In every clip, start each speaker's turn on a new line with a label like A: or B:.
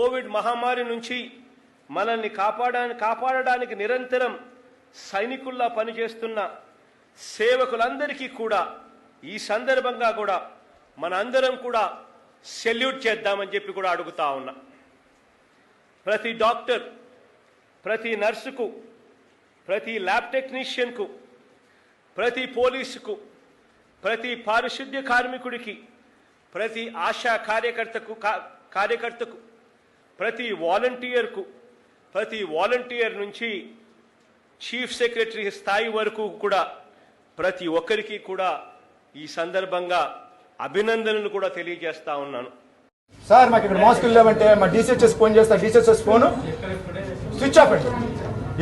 A: Covid మహమ్మారి నుంచి మనల్ని కాపాడా కాపాడడానికి నిరంతరం సైనికుల్లా పనిచేస్తున్న సేవకులందరికీ కూడా ఈ సందర్భంగా కూడా మన అందరం కూడా సెల్యూట్ చేద్దామని చెప్పి కూడా అడుగుతా ఉన్నా. ప్రతి డాక్టర్ ప్రతి నర్సుకు ప్రతి ల్యాబ్ టెక్నీషియన్కు ప్రతి పోలీసుకు ప్రతి పారిశుద్ధ్య కార్మికుడికి ప్రతి ఆశా కార్యకర్తకు కార్యకర్తకు ప్రతి వాలంటీర్కు ప్రతి వాలంటీర్ నుంచి చీఫ్ సెక్రటరీ స్థాయి వరకు కూడా ప్రతి ఒక్కరికి కూడా ఈ సందర్భంగా అభినందనలు కూడా తెలియజేస్తా ఉన్నాను.
B: సార్ మాకు ఇక్కడ మాస్కులు లేవంటే మా డీసీహెచ్ఎస్ ఫోన్ చేస్తా డీసీహెచ్ఎస్ ఫోన్. స్విచ్ ఆఫ్ అండి.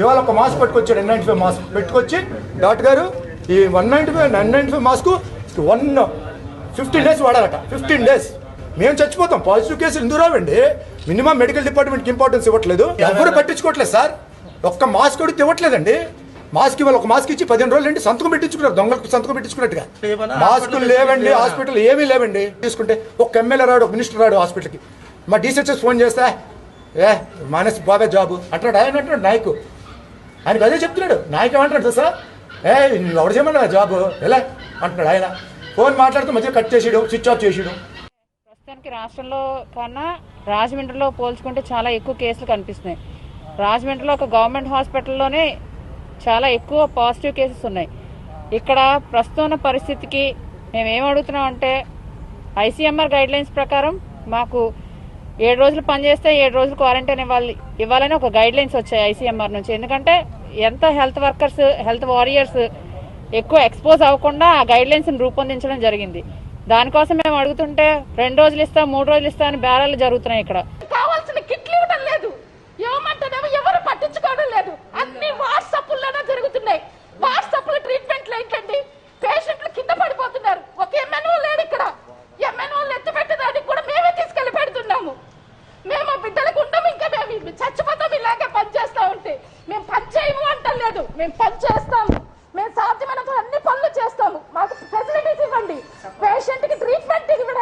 B: ఇవాళ ఒక మాస్క్ పట్టుకొచ్చాడు ఎన్ నైన్టీ ఫైవ్ మాస్క్. పెట్టుకొచ్చి డాక్టర్ గారు ఈ one ninety five nine ninety five mask one fifteen days వాడాలట. Fifteen days మేము చచ్చిపోతాం. పాజిటివ్ కేసులు ఎందుకు రావండి? మినిమం మెడికల్ డిపార్ట్మెంట్కి ఇంపార్టెన్స్ ఇవ్వట్లేదు. ఎవరు? పట్టించుకోవట్లేదు సార్. ఒక్క మాస్క్ కూడా ఇవ్వట్లేదండి. మాస్క్ ఇవాళ ఒక మాస్క్ ఇచ్చి పదిహేను రోజులు ఏంటి? సంతకం పెట్టించుకున్నారు. దొంగలకు సంతకం పెట్టించుకున్నట్టుగా. మాస్కులు లేవండి హాస్పిటల్ ఏమీ లేవండి. తీసుకుంటే ఒక ఎమ్మెల్యే రాడు ఒక మినిస్టర్ రాడు హాస్పిటల్కి. మా డీసీహెచ్ఎస్ ఫోన్ చేస్తే ఏ మానేసి బాబే జాబు. అంటాడు ఆయన అంటున్నాడు నాయకు. ఆయనకు అదే చెప్తున్నాడు. నాయకు ఏమంటాడు సార్ ఏ నువ్వు ఎవరు చేయమన్నా జాబు? ఎలా? అంటున్నాడు ఆయన. ఫోన్ మాట్లాడుతూ మధ్య కట్ చేసేయడం స్విచ్ ఆఫ్ చేసేయడం.
C: మనకి రాష్ట్రంలో కన్నా రాజమండ్రిలో పోల్చుకుంటే చాలా ఎక్కువ కేసులు కనిపిస్తున్నాయి. రాజమండ్రిలో ఒక గవర్నమెంట్ హాస్పిటల్లోనే చాలా ఎక్కువ పాజిటివ్ కేసెస్ ఉన్నాయి. ఇక్కడ ప్రస్తుతం ఉన్న పరిస్థితికి మేము ఏం అడుగుతున్నాం అంటే ఐసీఎంఆర్ గైడ్ లైన్స్ ప్రకారం మాకు ఏడు రోజులు పనిచేస్తే ఏడు రోజులు క్వారంటైన్ ఇవ్వాలి ఇవ్వాలని ఒక గైడ్ లైన్స్ వచ్చాయి ఐసీఎంఆర్ నుంచి. ఎందుకంటే ఎంత హెల్త్ వర్కర్స్ హెల్త్ వారియర్స్ ఎక్కువ ఎక్స్పోజ్ అవ్వకుండా ఆ గైడ్ లైన్స్ రూపొందించడం జరిగింది. దానికోసం మేము అడుగుతుంటే రెండు రోజులు ఇస్తా మూడు రోజులు ఇస్తా అని బేరాలు జరుగుతున్నాయి ఇక్కడ.
D: కావాల్సిన కిట్లు ఇవ్వడం లేదు. ఏమంటేనేమో ఎవరు పట్టించుకోవడం లేదు. అన్ని వాట్సాప్లోనే జరుగుతున్నాయి. వాట్సాప్లో ట్రీట్మెంట్లు లేకండి పేషెంట్లు కింద పడిపోతున్నారు. ఒక ఎంఎన్ఓ లేడు ఇక్కడ. ఎంఎన్ఓ ఎత్తి పెట్టడానికి కూడా మేమే తీసుకెళ్ళి పెడుతున్నాము. మేము బిడ్డలకు ఉండం ఇంకా మేము చచ్చిపోతాం ఇలాగే పనిచేస్తా ఉంటే. మేము పని చేయము అంటలేదు. మేము పని చేస్తాము. పనులు చేస్తాము. మాకు ఫెసిలిటీస్ ఇవ్వండి. పేషెంట్కి ట్రీట్మెంట్ ఇవ్వండి